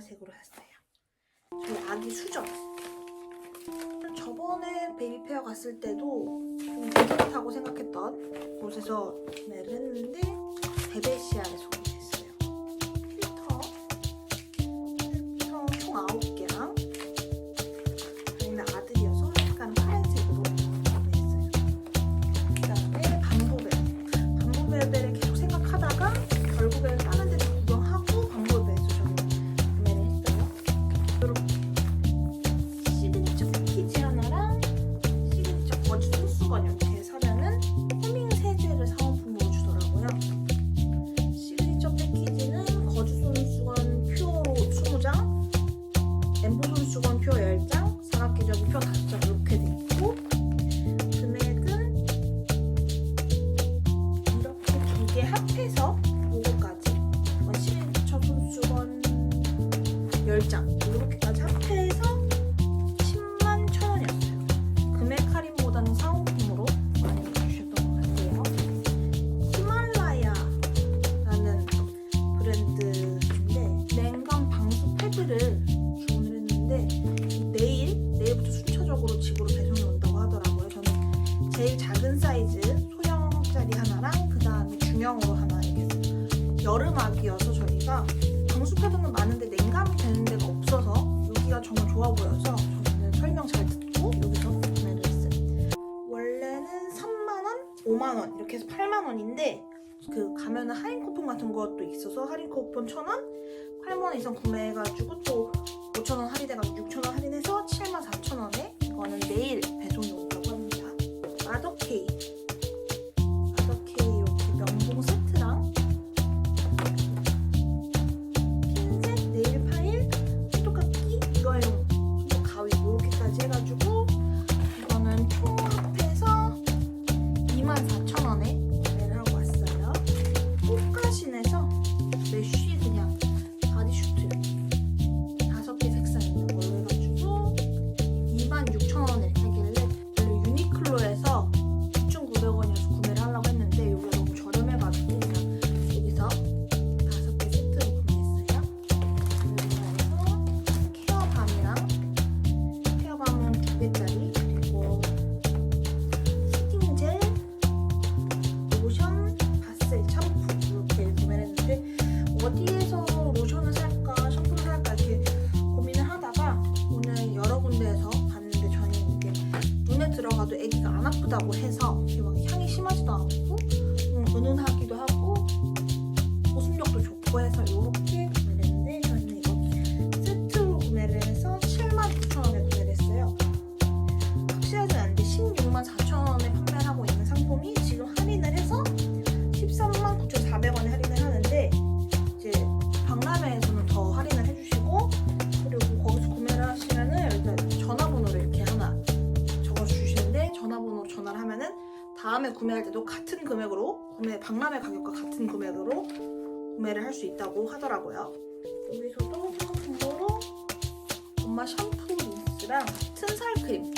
보라색으로 샀어요. 저희 아기 수저. 저번에 베일페어 갔을 때도 좀 괜찮다고 생각했던 곳에서 구매를 했는데 베베시아에서 표 달성 이렇게 돼 있고 금액은 이렇게 두 개 합해서 요거까지. 12,000원 10장. 이렇게 좋아 보여서 저는 설명 잘 듣고 여기서 구매를 했어요. 원래는 3만원, 5만원 이렇게 해서 8만원인데 그 가면은 할인 쿠폰 같은 것도 있어서 할인 쿠폰 1,000원, 8만원 이상 구매해가지고 또 5,000원 할인해가지고 6,000원 할인해서 해가지고 들어가도 애기가 안 아프다고 해서 막 향이 심하지도 않고 음, 은은하기도 하고 보습력도 좋고 해서 이렇게 다음에 구매할 때도 같은 금액으로 구매 박람회 가격과 같은 금액으로 구매를 할 수 있다고 하더라고요. 여기서도 거로 엄마 샴푸 린스랑 같은 살 크림